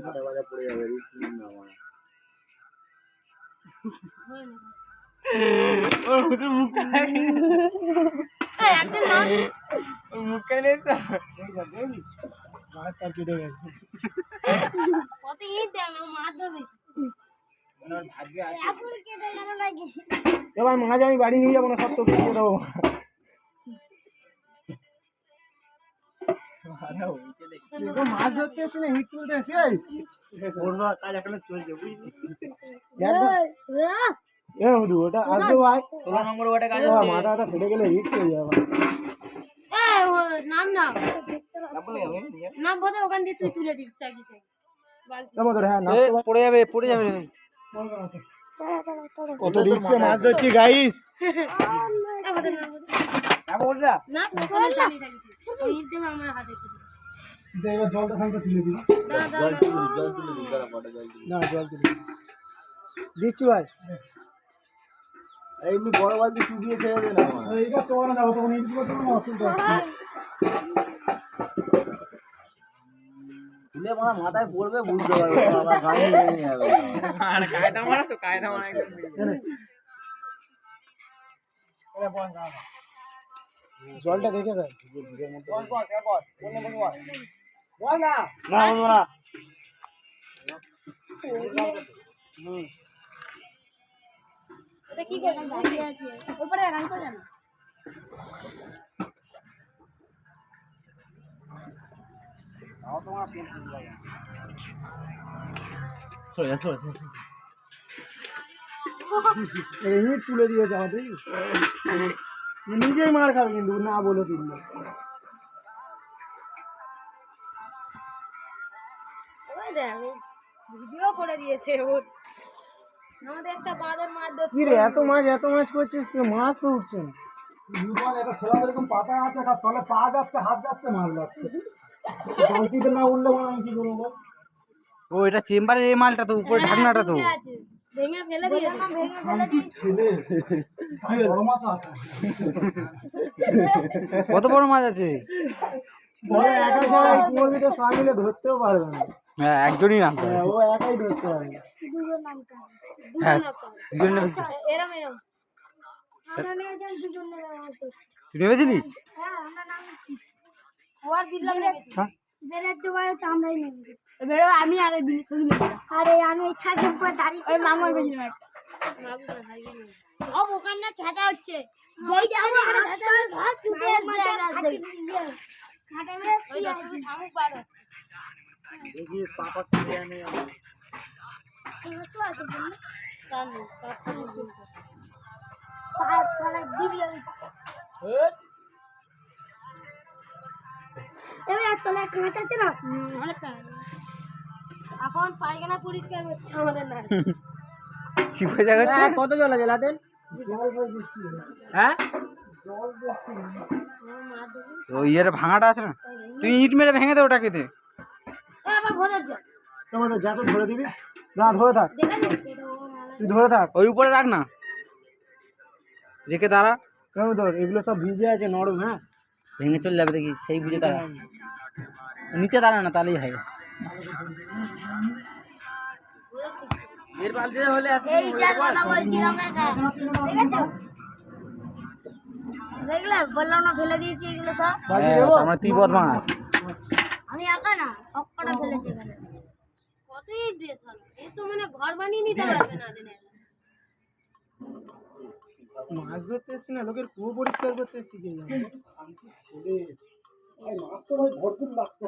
মাথা বাজা পড়ে যাবে রিস্ক না আমার ওর হুতুর মুখটা এই, একদিন মাছ ওর মুখটা নেই তো মাছটা কেটে গেছে কত ইট দেয় না মাছ ধরবে ওনার ভাগ্যে আছে এখন কেটে গেল নাকি এবার মাছ আমি বাড়ি নিয়ে যাব না সব তো কেটে দেবো মাছ ধরতে এসে হিট তুলতে এসে এই কাজ এখনও চলছে এ হুদু ওটা আসবে ভাই। ষোলো নম্বর ওটা কাজ ও, মাথাটা ফেটে গেলে রিক্স যাবে। এই, নাম না। নাম বোধ ওখান দিয়ে তুই তুলে দিবি চাকরিতে বালতি। কেমন ধরে নাচতে পার- পড়ে যাবে পড়ে যাবে কত রিক্সে মাছ ধরছি গাইস না না ওই ইট দেবে আমার হাতে এবার জলটা খানিকটা তুলে জল জল দিন। না জল তুলে দিচ্ছি ভাই। এমনি বড় বালতি চুবিয়ে ছেড়ে দেন আমার এইবার চলে যাব তখন দিকে তো অসুবিধা তুলে মারা মাথায় পড়বে বুঝতে পারবে আবার গাড়ি নিয়ে যাবে। আর কায়দা মারা তো কায়দা মারা একদম জলটা দেখে ভাই না বলব না। কি করে? দাঁড়িয়ে আছে। উপরে রান করে না এই তুলে দিয়েছে আমাদের। নিজেই মার খাবে কিন্তু না বলে তুললে ওই ভিডিও করে দিয়েছে ওর আমাদের একটা বাঁদর মাছ ধরতে কি রে এত মাছ এত মাছ করছিস তুই মাছ তো উঠছে না। দুবার একটা ছেলা এরকম পাতা আছে তার তলে পা যাচ্ছে হাত যাচ্ছে মাছ যাচ্ছে। বালতিতে না উঠলে মানে আমি কি করব? ও এটা চেম্বারের এই মালটা তো উপরে ঢাকনাটা তো। ভেঙে ফেলে দিয়েছে। ভেঙে ফেলে শান্তি বড় মাছ আছে। কত বড় মাছ আছে? বড় একা ছাড়া কুয়োর ভিতরে সবাই মিলে ধরতেও পারবে না। হ্যাঁ একজনই নামতে হ্যাঁ, ও একাই ধরতে দুজন হ্যাঁ দুজন এরম এরম। আমরা দুজন হ্যাঁ আমরা নাম নেমেছি হ্যাঁ। তো আমরাই বেরো আমি আর বিলি আরে আমি এখানে উপরে দাঁড়িয়ে ওই মামার বেজে একটা সব ওখানে ছেঁচা হচ্ছে। যেই দেখো ওখানে ছেঁচা হচ্ছে হাত ছুটে আসবে কাঁটা মেরে শুয়ে আছে। শামুক বার দেখি পাপা তুলে আনে তো আছে বললি কানু কাটতে পাহাড় পাহাড় দিবি আমি এবার আর তলায় কাঁচ আছে না? এখন পায়খানা পরিষ্কার হচ্ছে আমাদের না। কি বোঝা যাচ্ছে? কত জল আছে লাদেন? হ্যাঁ? তো ইয়ের ভাঙাটা আছে না? তুই ইট মেরে ভেঙে দে ওটাকে দে তোমাদের যা তো ধরে দিবি। না ধরে থাক। তুই ধরে থাক। ওই উপরে রাখ না। রেখে দাঁড়া। কেমন ধর? এগুলো সব ভিজে আছে নরম হ্যাঁ? ভেঙে চলে যাবে দেখি সেই বুঝে দাঁড়া নিচে দাঁড়া না তাহলেই হয়। এর বালতিতে হলে এত এই যার কথা বলছিলাম একা। দেখেছ? দেখলে? বললাম না ফেলে দিয়েছি এগুলো সব। বাকি দেবো আমার তুই বদমাস। আমি একা না সব কটা ফেলেছি এখানে। কতই ড্রেস হলো। এ তো মানে ঘর বানিয়ে নিতে পারবে না দিনে। মাছ ধরতে এসছি না লোকের কুয়ো পরিষ্কার করতে এসছি কিন্তু। ছেলে ভাই মাছ। তো ভাই ভরপুর লাগছে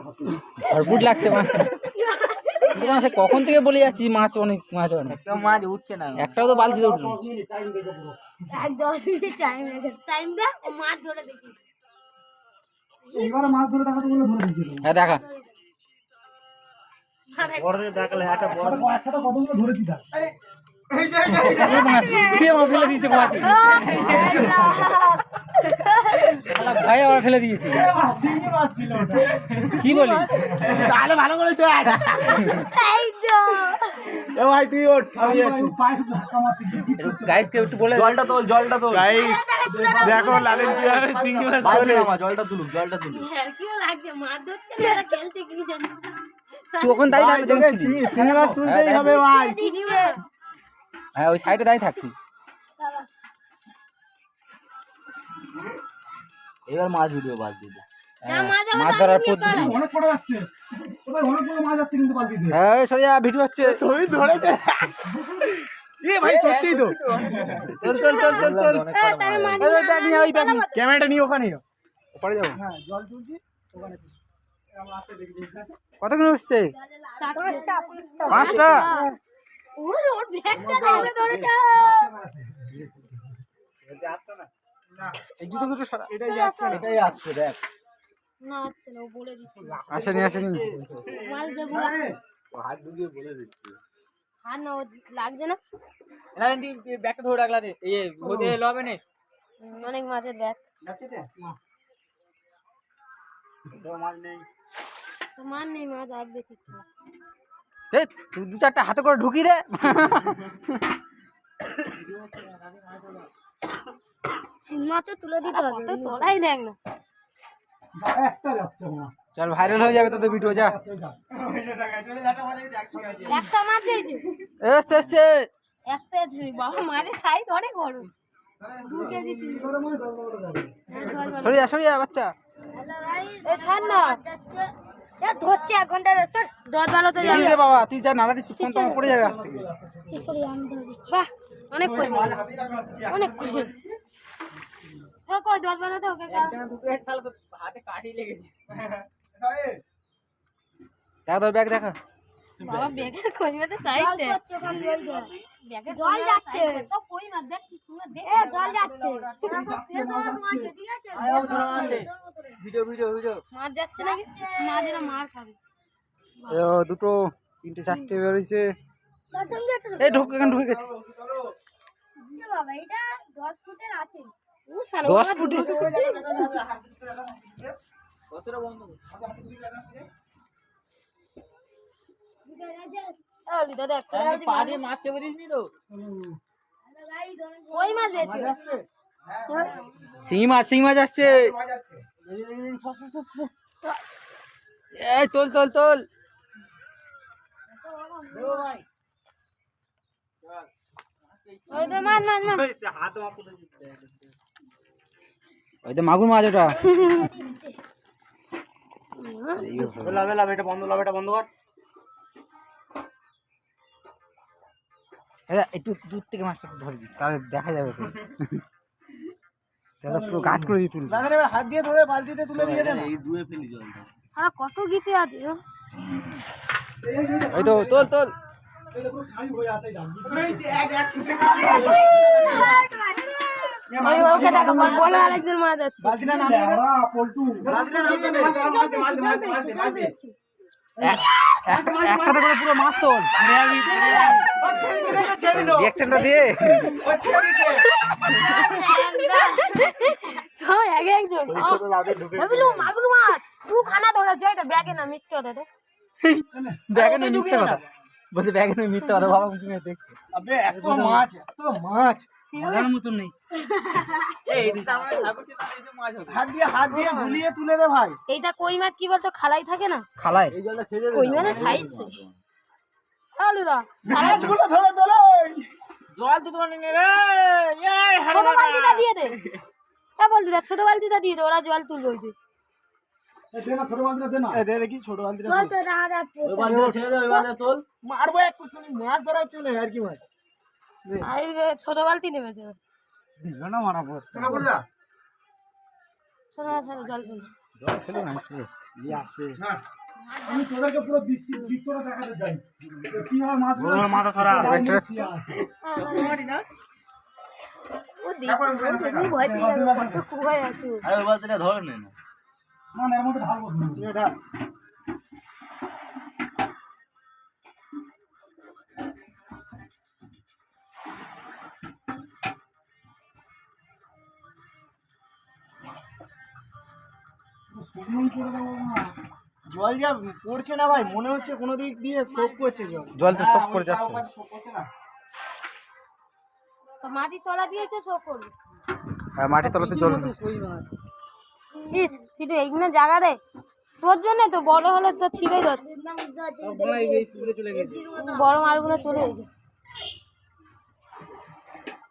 মাছ কখন থেকে বলে যাচ্ছি মাছ অনেক মাছ অনেক? মাছ উঠছে না। একটাও তো বালতিতে উঠল টাইম দেখে পুরো এক দশ মিনিট টাইম লাগে টাইম দে মাছ ধরে দেখি। এবারে মাছ ধরে দেখাতে বলে ধরে দিচ্ছিল হ্যাঁ দেখা। দেখালে একটা বড় একসাথে কতগুলো ফেলে দিয়েছে ভাই ফেলে কি বলি তাহলে ভালো করে এ ভাই তুই ওঠ আমি আছি গাইসকে একটু বলে জলটা তোল জলটা তোল গাইস দেখো লালেন মাছ তোলে জলটা তুলুক জলটা তুলুক লাগছে মাছ ধরছে না খেলতে কি জানি তুই ওখানে দাঁড়িয়ে থাকলে তুলতেই হবে ভাই। হ্যাঁ ওই সাইডে দাঁড়িয়ে থাকতি। এবার মাছ ভিডিও বাদ দিবে। হ্যাঁ, মাছ ধরার পদ্ধতি অনেক পড়ে যাচ্ছে। অনেক বড় মাছ যাচ্ছে কিন্তু বালতি দিয়ে হ্যাঁ সরিয়া ভিডিও হচ্ছে। শরীর ধরেছে। এ ভাই সত্যিই তো। চল চল চল চল চল। ওই ব্যাগ নিয়ে ওই ব্যাগ নিয়ে ক্যামেরাটা নিয়ে ওখানে ওপারে যাব। হ্যাঁ জল তুলছি ওখানে কত করে উঠছে পাঁচটা ওর ওর ব্যাগটা ধরে ধরেছে এই জুতো দুটো সরা এটাই আসছে দেখ। না হচ্ছে না ও বলে দিচ্ছে। আসেনি আসেনি। মাল দেবো। হাত ঢুকিয়ে বলে দিচ্ছি। আর না ও লাগছে না। ব্যাগটা ধরে রাখলা রে। এই নে। অনেক মাছের ব্যাগ। তো? মাছ নেই। তো মান নেই মাছ আর দেখি তুই দু চারটা হাতে করে ঢুকি দে। মাছও তুলে দিতে হবে। তোলাই দেখ না। একটা যাচ্ছে না। চল ভাইরাল হয়ে যাবে তোদের ভিডিও যা। একটা মাছ হয়েছে এসছে এসছে। একটা বাবা সাইজ অনেক বড় দু সরিয়া সরিয়া বাচ্চা। ছাড় না। এ ধরছে এক ঘণ্টা চল। দশ বারোতে এই যাবে। রে বাবা তুই যা নাড়া দিচ্ছিস ফোন তো পড়ে যাবে হাত থেকে। বাহ অনেক কই। অনেক কই। ও কই দশ বারোতে ওকে দেখা তোর ব্যাগ দেখা। বাবা ব্যাগে কই মতে চাইতে জল যাচ্ছে সব কই মাছ দেখ কি সুন্দর দেখ। এ জল যাচ্ছে। Video video video. মাছ যাচ্ছে নাকি? মাছ এরা মার খাবে। দুটো তিনটে চারটে বেরোইছে এই ঢুক এখানে ঢুকে গেছে। বাবা এটা দশ ফুটের আছে। দশ ফুটে। ওই মাছ বেশি শিঙি মাছ শিঙি মাছ আসছে? এই তোল তোল তোল। ওই তো মাগুর মাছ ওটা এটা বন্ধ লাভ এটা বন্ধ কর। একটু দূর থেকে মাছটা ধরবি তাহলে দেখা যাবে পুরো গাট করে দিয়ে তুলবি দাদা এবার হাত দিয়ে ধরে বালতিতে তুলে দিয়ে দেন এই দুয়ে ফেলি জলটা আর কত গিতে আছে? ওই তো তোল তোল। আরেকজন দে। পল্টু একটাতে করে পুরো মাছ তোল রিয়াকশনটা দিয়ে একজন মাগুর মাছ তুই খানা ধরেছে এটা ব্যাগে না মিথ্যে ব্যাগে মিথ্যে কথা বলছে ব্যাগে মিথ্যে কথা বাবা তুমি দেখছ আবে এত মাছ এত মাছ মজার নেই হাত দিয়ে হাত দিয়ে গুলিয়ে তুলে দে ভাই। এইটা কই মাছ কি বলতো খালাই থাকে না? খালায় এই জলটা ছেড়ে দে কই মাছের সাইজ আলুদা। মাছগুলো ধরে তোলো ছোট বালতিটা দিয়ে দে। বলছি ছোট বালতিটা দিয়ে দে ওরা জল তুলবে ওই ছোট বালতিটা দে দে দেখি ছোট বালতিটা ওই বালতিটা ছেড়ে দে ওই বালতিটা তোল। মারবো এক মাছ ধরা চলে আর কি মাছ? আর এই যে ছোট বালতি নেমেছে। দিল না মারা বসতে ছোট ছোট জল তুলবে জল খেলো না আমি তোদেরকে পুরো দৃশ্য দৃশ্যটা দেখাতে চাই। কীভাবে মাছ মাথা ধরা ও দেখো এমনি ভয় পেয়ে যাবে কত কুয়ায় আছে। আরে ওই বালতিটা ধরে নে। না না না এর মধ্যে ঢালবো তুমি এটা। জল যা পড়ছে না ভাই মনে হচ্ছে কোনো দিক দিয়ে সোপ করছে জল। জল তো সব করে যাচ্ছে। মাটি তলা দিয়েছে সব করবে। আর মাটির তলাতে জল ইস কিন্তু এইগুলো জায়গা রে। তোর জন্য তো বড় হলে তো ছিঁড়ে যাচ্ছে। বড় মালগুলো চলে গেছে।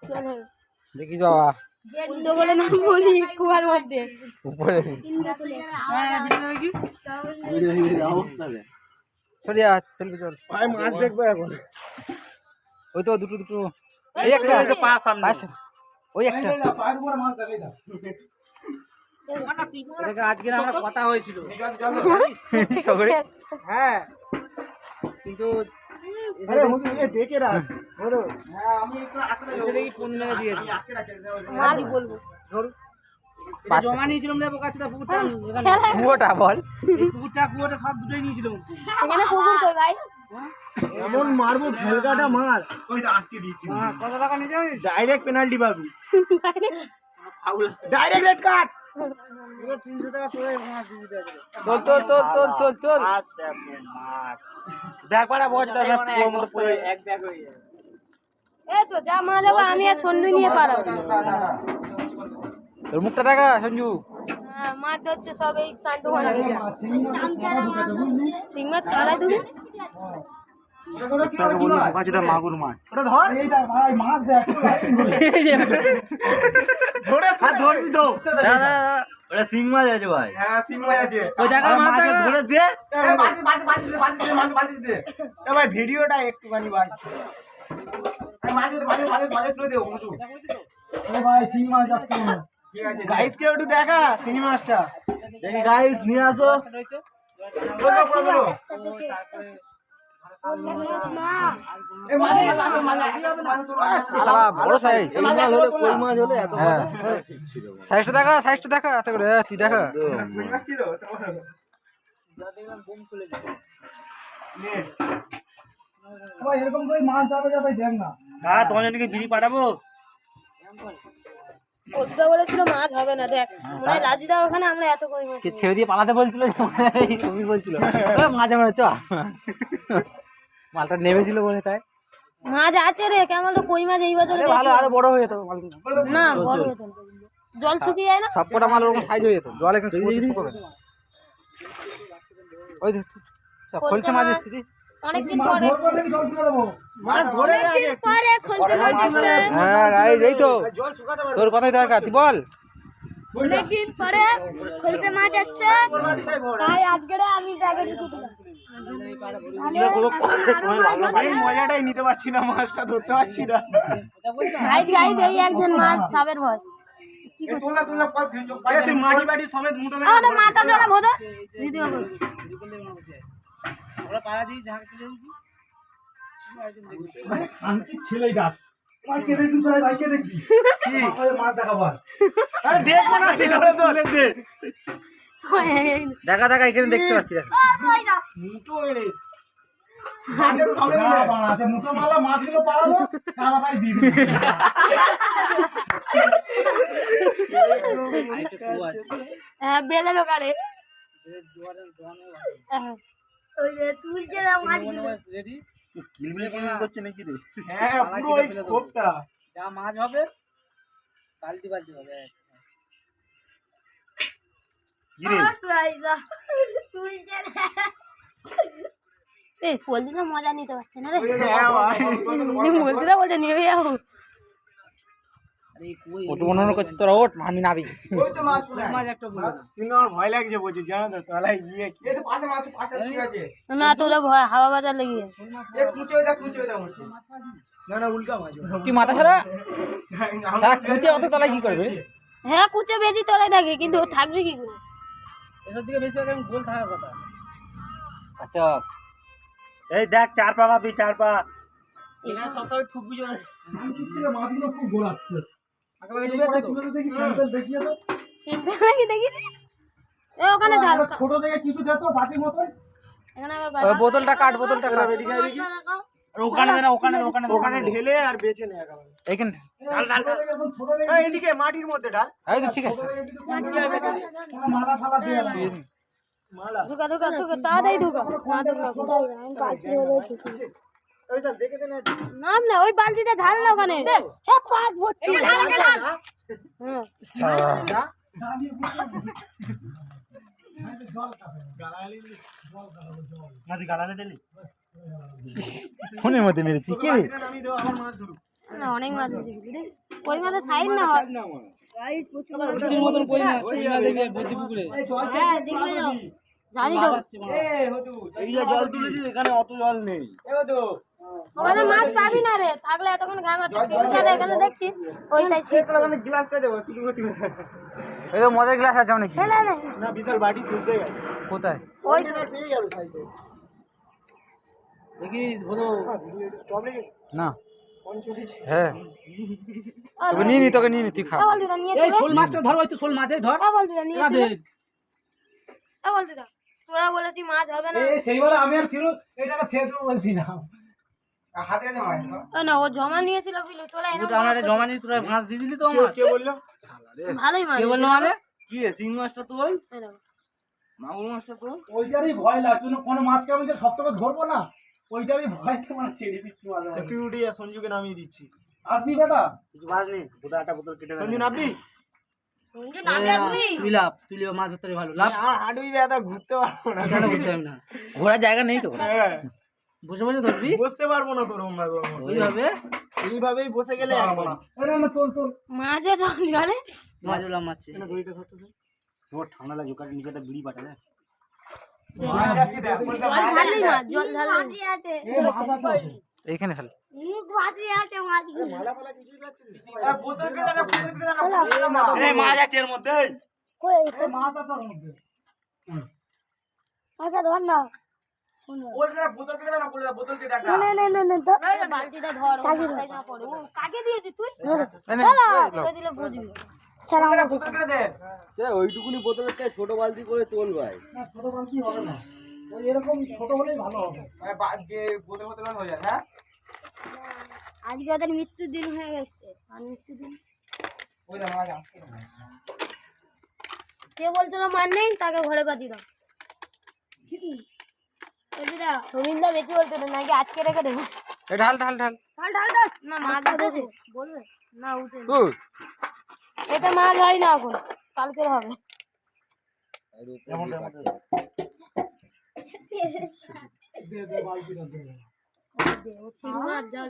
চলে দেখিস বাবা। উল্টো করে না বলি কুয়ার মধ্যে। উপরে। ভিডিও অবস্থা চলে যা চলবি চল। ভাই মাছ দেখব এখন। ওই তো দুটো দুটো। এই একটা। পাঁচ ওই একটা। এই না, পায়ের উপরে মাছ দেখাই দাও। আজকে আমার কথা হয়েছিল। হ্যাঁ। কিন্তু জমা নিয়েছিলাম রে বোকা পুকুরটা কুয়োটা বল। এই পুকুরটা কুয়োটা সব দুটোই নিয়েছিলাম এখানে পুকুর কই ভাই। এমন মারবো ভেলকাটা মার। হ্যাঁ, কত টাকা নিয়ে যাবি? ডাইরেক্ট পেনাল্টি পাবি। ডাইরেক্ট রেড কার্ড তিনশো টাকা তোলে তোল তোল তোল তোল তোল তোল দেখ পাড়া বজ দেখ পুরো মতো পুরো এক ব্যাগ হয়ে যাবে। এই তো যা মাছ হবে আমি আর সন্ধু নিয়ে পারাবো তোর মুখটা দেখা সঞ্জু। হ্যাঁ মাছ ধরছে সব এই চান্দু সিং মাছ চালাই দেবে মাগুর মাছ। ওটা ধর। এই দেখ ভাই মাছ দেখ। ধরে ধরবি তো। ওটা সিং মাছ আছে ভাই। হ্যাঁ সিং মাছ আছে। ওই দেখা মাছ ধরে দে। এ ভাই ভিডিওটা একটুখানি ভাই। ও ভাই সিং মাছ যাচ্ছে ঠিক আছে গাইস কে একটু দেখা সিং মাছটা। দেখি গাইস নিয়ে আসো। বড় সাইজ। এই মাছ হলে কই মাছ হলে এত হ্যাঁ। সাইজটা দেখা সাইজটা দেখা এত করে হ্যাঁ, তুই দেখা। ভাই এরকম করে মাছ যাবে যাবে দেখ না তোমার জন্য বিড়ি পাঠাবো? বলেছিল মাছ হবে না দেখ। মনে হয় রাজিদা ওখানে আমরা এত কই ছেড়ে দিয়ে পালাতে বলছিল তুমি বলছিল। ও, মাঝে মাঝে চ। মালটা নেমেছিল বলে তাই? মাছ আছে রে কেমন তো কই মাছ এই বছরে ভালো আরও বড় হয়ে যেত। না বড় হতো না। জল শুকিয়ে যায় না? সব কটা মাল ওরকম সাইজ হয়ে যেত। জল এখন ওই দেখ, সব খলছে মাছ এসছে রে। অনেকদিন মাছ পরে মাছ ধরে পরে মাছ হ্যাঁ এই তো। জল শুকাতে পারবে। তোর কথাই দরকার তুই বল। অনেকদিন পরে মাছ এসছে। তাই আজকে আমি ব্যাগে এই মজাটাই নিতে পারছি না মাছটা ধরতে পারছি না। এই একজন মাছ সাবের মাথা জোড়া ভোদা ভিডিও কে দেখবি চলে ভাই কে? দেখবি কি মাছ দেখাবো আরে। দেখো না দেখো তো দে। দেখা দেখা এখানে দেখতে পাচ্ছি। দেখ। মুটো হ্যাঁ বেলে লোকালে হ্যাঁ। ওই যে তুলছে করছে নাকি রে? হ্যাঁ পুরো ওই খোপটা যা মাছ হবে বালতি বালতি হবে। এই পোলট্রিটা মজা নিতে পারছে না রে। হ্যাঁ ভাই পোলট্রিটা বলছে নেবে যাব ওটু মনে করছি তোরা ওঠ আমি নাবি ওই তো মাছ মাছ একটা বলে কিন্তু আমার ভয় লাগছে বলছি জানো তো তলায় গিয়ে না তোরা ভয় হাওয়া বাজার লেগে না না উল্কা মাছ। তুই মাথা ছাড়া? কুচে অত তলায় কি করবে? হ্যাঁ কুচে বেশি তলায় থাকে কিন্তু ও থাকবে কি করে? এসব দিকে বেশি গোল থাকার কথা। আচ্ছা। এই দেখ চার পা পাবি চার পা। সপ্তাহে ঠুকবি জোরে। মাছগুলো খুব গোলাচ্ছে। বোতলটা কাট বোতলটা কাট। ওখানে না ওখানে ওখানে ওখানে ঢেলে আর বেছে নে একেবারে। এদিকে মাটির মধ্যে ঢাল এই তো ঠিক আছে। মালা ফালা দিয়ে না ঢুকা ঢুকা ঢুকা তাড়াতাড়ি ঢুকা। ঢুকা। ওই চল দেখে দে না নাম না ওই বালতিতে ঢাল না ওখানে। হে পাট ভর্তি। হ্যাঁ। ফোনের মধ্যে মেরেছি কে রে? না অনেক মাছ সাইড না হয় মতন পুকুরে। হ্যাঁ যাও জানি তো। এই জল তুলেছিস এখানে অত জল নেই। ওখানে মাছ পাবি না রে। থাকলে এতক্ষণ এখানে দেখছি। ওইটাই শীত। গ্লাসটা দেবো তুই করতে এই তো মদের গ্লাস আছে অনেক। না না। না বিশাল বাটি খুঁজতে গেছে। কোথায়? ওই পেয়ে যাবে সাইডে দেখিস বলো। না। হ্যাঁ। তোকে নিয়ে নি তোকে নিয়ে নি তুই খা। না এই শোল মাছটা ধর ওই তো শোল মাছই তোরা বলেছি মাছ হবে না। সেইবার আমি আর ফিরু এটাকে ছেড়ে বলছি না না ও জমা নিয়েছিল বিলু তোরা এনে দুটো জমা নিয়ে তোরা মাছ দিয়ে দিলি তো আমার। কে বলল? ভালোই মাছ কে বলল মানে? কি রে মাছটা তোল এই মাগুর মাছটা তোল ওইটারই ভয় লাগছে না মাছকে আমি যে সব থেকে ধরবো না? ওইটারই ভয় মানে ছেড়ে দিচ্ছি। তুই সঞ্জুকে নামিয়ে দিচ্ছি। আসবি বেটা? কিছু মাছ নেই একটা বোতল কেটে সঞ্জু নাবি সঞ্জু নামে আপনি তুই লাভ তুই মাছ ধরতে ভালো লাভ আর হাঁটুই ব্যথা ঘুরতে পারব না। ঘোরার জায়গা নেই তো হ্যাঁ, বসে বসে ধরবি বসতে পারব না তোর ওইভাবে এইভাবেই বসে গেলে না, না তোল তোল। মাঝে সব জলে মাছ ওলা মাছ দড়িটা ধরতে দে। তোমার ঠান্ডা লাগে ওখানে নিচে একটা বিড়ি পাঠালে। এইখানে ফেল মাছ। আছে এর মধ্যে। মাছ আছে ওর মধ্যে। আচ্ছা ধর না। ওইটা বোতল কেটে না বলে বোতল কেটে একটা। না না না না তো বালতিটা ধর মাথায় না পড়ে কাকে দিয়েছিস তুই? এই নে, চলো এই লো। তোকে দিলে বুঝবি। ছাড়া আমরা বোতল কেটে দে। ওইটুকুনি বোতলের থেকে ছোট বালতি করে তোল ভাই। না ছোট বালতি হবে না। ওই এরকম ছোট হলেই ভালো হবে। বোতল বোতল হয়ে যায় হ্যাঁ? আজকে ওদের মৃত্যুর দিন হয়ে গেছে। আর মৃত্যুর দিন ওই কে বলছিল মান নেই? তাকে ঘরে পাতি দাও। রবীন্দ্র বেশি বলতো না নাকি আজকে রেখে দেবো? এই ঢাল ঢাল ঢাল। ঢাল ঢাল ঢাল। না মাছ উঠেছে বলবে? না উঠে এটা মাছ হয় না এখন কালকের হবে। দে দে বালতিটা দে মাছ যা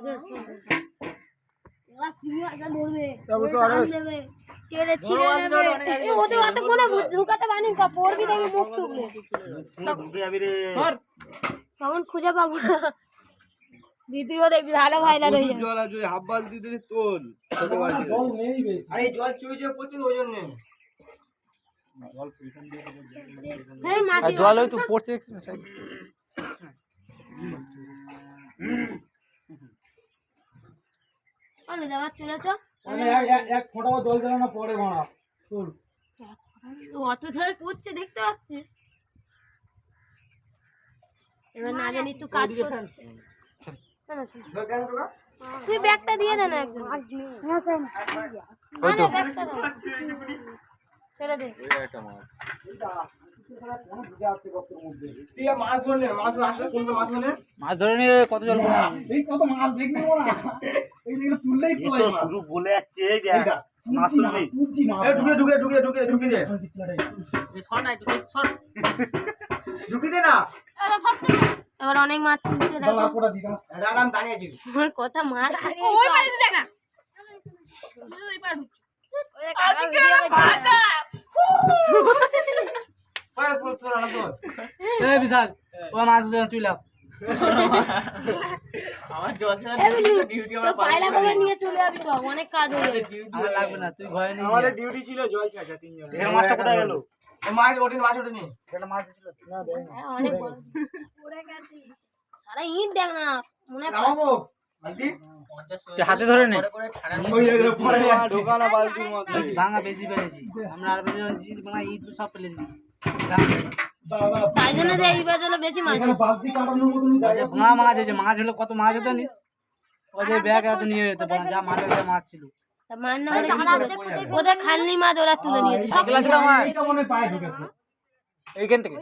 যা এবার সিংহাটা ধরবে দেবে কেড়ে ছিঁড়ে নেবে ওদের অত কোনো ঢুকাতে পারিনি তা পড়বি দেখবি মুখ চুকলে তখন খুঁজে পাবো। দ্বিতীয় দেখবি ভালো ভাইরাল জল আছে হাফ বালতি দিলে তোল ছোট বালতি জল নেই বেশি। আরে জল চুই চুই পড়ছে ওই জন্য জল ওই তো পড়ছে side এ? চলো মানে এক এক- এক ফোঁটাও জল দিলে না পড়ে মারা। তোর অত জল পড়ছে দেখতে পাচ্ছিস এবার না জানি তুই কাজ করছিস। তুই ব্যাগটা দিয়ে দে না একদম। ওই তো। ছেড়ে দে। মাছ। ধরলে মাছ আসলে কোনটা মাছ ধরলে? মাছ ধরে নিয়ে কত জল কত মাছ দেখবি না তুললেই তো বলে যাচ্ছে। ঢুকে ঢুকে ঢুকে ঢুকে ঢুকে দে। ঢুকে দে না। এবার অনেক মাছ তুলছে দেখো। কথা ওই দেখ না। ওই পার বিশাল। ও মাছ ধরে তুই লাভ পায়রা করে নিয়ে চলে যাবি তো অনেক কাজ হয়ে যাবে। লাগবে না তুই ভয় নেই আমাদের ডিউটি ছিল জল ছাঁচা তিনজন। এর মাছটা কোথায় গেল? মাছ ওঠেনি মাছ ওঠেনি। এটা মাছ ছিল। হ্যাঁ, অনেক বড়। সারা ইট দেখ না মনে নামাবো বালতি হাতে ধরে নে। ঢোকানা বালতির মধ্যে। ভাঙা বেশি পেরেছি। আমরা আর বেশি ইট সব ফেলে দাও। তাই জন্য যে বেশি মাছ। ভাঙা মাছ হয়েছে মাছ হলো কত মাছ হতো নিস ওদের ব্যাগ এত নিয়ে যেতে পারে যা মাঠে যা মাছ ছিল। মার না? ওদের খানলি মাছ ওরা তুলে নিয়েছে এইখান থেকে।